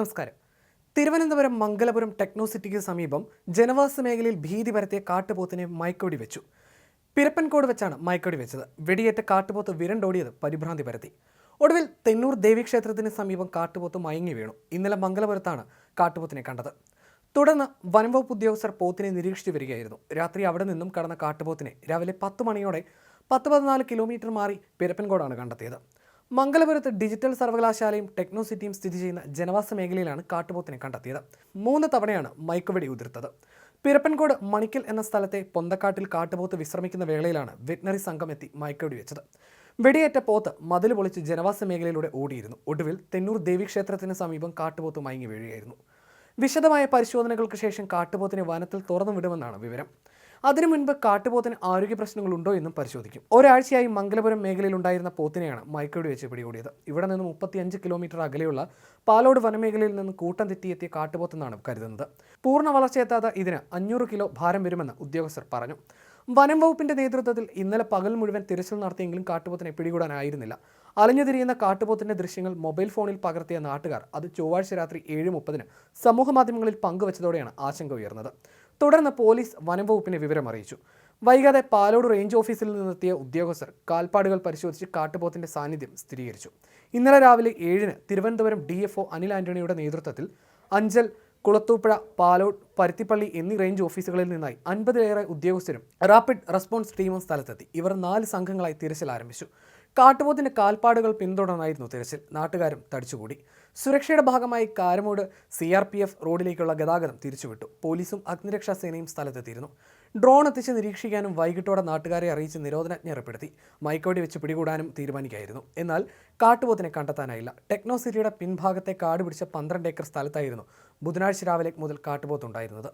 നമസ്കാരം. തിരുവനന്തപുരം മംഗലപുരം ടെക്നോസിറ്റിക്ക് സമീപം ജനവാസ മേഖലയിൽ ഭീതി പരത്തിയ കാട്ടുപോത്തിനെ മയക്കൊടി വെച്ചു. പിരപ്പൻകോട് വെച്ചാണ് മയക്കൊടി വെച്ചത്. വെടിയേറ്റ കാട്ടുപോത്ത് വിരണ്ടോടിയത് പരിഭ്രാന്തി പരത്തി. ഒടുവിൽ തെന്നൂർ ദേവീക്ഷേത്രത്തിന് സമീപം കാട്ടുപോത്ത് മയങ്ങി വീണു. ഇന്നലെ മംഗലപുരത്താണ് കാട്ടുപോത്തിനെ കണ്ടത്. തുടർന്ന് വനംവകുപ്പ് ഉദ്യോഗസ്ഥർ പോത്തിനെ നിരീക്ഷിച്ചു വരികയായിരുന്നു. രാത്രി അവിടെ നിന്നും കടന്ന കാട്ടുപോത്തിനെ രാവിലെ പത്ത് മണിയോടെ പത്ത് പതിനാല് കിലോമീറ്റർ മാറി പിരപ്പൻകോടാണ് കണ്ടെത്തിയത്. മംഗലപുരത്ത് ഡിജിറ്റൽ സർവകലാശാലയും ടെക്നോസിറ്റിയും സ്ഥിതി ചെയ്യുന്ന ജനവാസ മേഖലയിലാണ് കാട്ടുപോത്തിനെ കണ്ടെത്തിയത്. മൂന്ന് തവണയാണ് മയക്കുവെടി ഉതിർത്തത്. പിരപ്പൻകോട് മണിക്കൽ എന്ന സ്ഥലത്തെ പൊന്തക്കാട്ടിൽ കാട്ടുപോത്ത് വിശ്രമിക്കുന്ന വേളയിലാണ് വെറ്റിനറി സംഘം എത്തി മയക്കുവെടി വെച്ചത്. വെടിയേറ്റ പോത്ത് മതിൽ പൊളിച്ച് ജനവാസ മേഖലയിലൂടെ ഓടിയിരുന്നു. ഒടുവിൽ തെന്നൂർ ദേവീക്ഷേത്രത്തിന് സമീപം കാട്ടുപോത്ത് മയങ്ങി വീഴുകയായിരുന്നു. വിശദമായ പരിശോധനകൾക്ക് ശേഷം കാട്ടുപോത്തിനെ വനത്തിൽ തുറന്നു വിടുമെന്നാണ് വിവരം. അതിനു മുൻപ് കാട്ടുപോത്തിന് ആരോഗ്യ പ്രശ്നങ്ങളുണ്ടോ എന്നും പരിശോധിക്കും. ഒരാഴ്ചയായി മംഗലപുരം മേഖലയിൽ ഉണ്ടായിരുന്ന പോത്തിനെയാണ് മയക്കോടി വെച്ച് പിടികൂടിയത്. ഇവിടെ നിന്ന് മുപ്പത്തിയഞ്ച് കിലോമീറ്റർ അകലെയുള്ള പാലോട് വനമേഖലയിൽ നിന്ന് കൂട്ടം തെറ്റിയെത്തിയ കാട്ടുപോത്തെന്നാണ് കരുതുന്നത്. പൂർണ വളർച്ചയെത്താത്ത ഇതിന് അഞ്ഞൂറ് കിലോ ഭാരം വരുമെന്ന് ഉദ്യോഗസ്ഥർ പറഞ്ഞു. വനം വകുപ്പിന്റെ നേതൃത്വത്തിൽ ഇന്നലെ പകൽ മുഴുവൻ തിരച്ചിൽ നടത്തിയെങ്കിലും കാട്ടുപോത്തിനെ പിടികൂടാനായിരുന്നില്ല. അലഞ്ഞുതിരിയുന്ന കാട്ടുപോത്തിന്റെ ദൃശ്യങ്ങൾ മൊബൈൽ ഫോണിൽ പകർത്തിയ നാട്ടുകാർ അത് ചൊവ്വാഴ്ച രാത്രി ഏഴ് മുപ്പതിന് സമൂഹ മാധ്യമങ്ങളിൽ പങ്കുവച്ചതോടെയാണ് ആശങ്ക ഉയർന്നത്. തുടർന്ന് പോലീസ് വനംവകുപ്പിനെ വിവരം അറിയിച്ചു. വൈകാതെ പാലോട് റേഞ്ച് ഓഫീസിൽ നിന്നെത്തിയ ഉദ്യോഗസ്ഥർ കാൽപ്പാടുകൾ പരിശോധിച്ച് കാട്ടുപോത്തിന്റെ സാന്നിധ്യം സ്ഥിരീകരിച്ചു. ഇന്നലെ രാവിലെ ഏഴിന് തിരുവനന്തപുരം ഡി എഫ് അനിൽ ആന്റണിയുടെ നേതൃത്വത്തിൽ അഞ്ചൽ കുളത്തൂപ്പുഴ പാലോട് പരുത്തിപ്പള്ളി എന്നീ റേഞ്ച് ഓഫീസുകളിൽ നിന്നായി അൻപതിലേറെ ഉദ്യോഗസ്ഥരും റാപ്പിഡ് റെസ്പോൺസ് ടീമും സ്ഥലത്തെത്തി. ഇവർ നാല് സംഘങ്ങളായി തിരച്ചിൽ ആരംഭിച്ചു. കാട്ടുപോത്തിന്റെ കാൽപ്പാടുകൾ പിന്തുടർന്നായിരുന്നു തിരച്ചിൽ. നാട്ടുകാരും തടിച്ചുകൂടി. സുരക്ഷയുടെ ഭാഗമായി കാരമോട് സി ആർ പി എഫ് റോഡിലേക്കുള്ള ഗതാഗതം തിരിച്ചുവിട്ടു. പോലീസും അഗ്നിരക്ഷാ സേനയും സ്ഥലത്തെത്തിയിരുന്നു. ഡ്രോൺ എത്തിച്ച് നിരീക്ഷിക്കാനും വൈകിട്ടോടെ നാട്ടുകാരെ അറിയിച്ച് നിരോധനാജ്ഞ ഏർപ്പെടുത്തി. മൈക്കോടി വെച്ച് പിടികൂടാനും തീരുമാനിക്കായിരുന്നു. എന്നാൽ കാട്ടുപോത്തിനെ കണ്ടെത്താനായില്ല. ടെക്നോ സിറ്റിയുടെ പിൻഭാഗത്തെ കാട് പിടിച്ച പന്ത്രണ്ട് ഏക്കർ സ്ഥലത്തായിരുന്നു ബുധനാഴ്ച രാവിലെ മുതൽ കാട്ടുപോത്തുണ്ടായിരുന്നത്.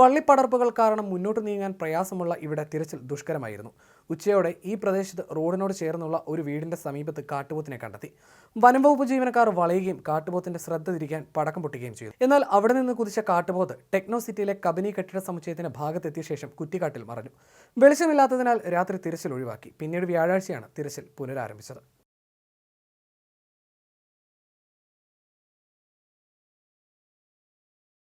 വള്ളിപ്പടർപ്പുകൾ കാരണം മുന്നോട്ട് നീങ്ങാൻ പ്രയാസമുള്ള ഇവിടെ തിരച്ചിൽ ദുഷ്കരമായിരുന്നു. ഉച്ചയോടെ ഈ പ്രദേശത്ത് റോഡിനോട് ചേർന്നുള്ള ഒരു വീടിന്റെ സമീപത്ത് കാട്ടുപോത്തിനെ കണ്ടെത്തി. വനംവകുപ്പ് ജീവനക്കാർ വളയുകയും കാട്ടുപോത്തിന്റെ ശ്രദ്ധ തിരിക്കാൻ പടക്കം പൊട്ടുകയും ചെയ്തു. എന്നാൽ അവിടെ നിന്ന് കുതിച്ച കാട്ടുപോത്ത് ടെക്നോ സിറ്റിയിലെ കബനി കെട്ടിട സമുച്ചയത്തിന്റെ ഭാഗത്തെത്തിയ ശേഷം കുറ്റിക്കാട്ടിൽ മറഞ്ഞു. വെളിച്ചമില്ലാത്തതിനാൽ രാത്രി തിരച്ചിൽ ഒഴിവാക്കി. പിന്നീട് വ്യാഴാഴ്ചയാണ് തിരച്ചിൽ പുനരാരംഭിച്ചത്.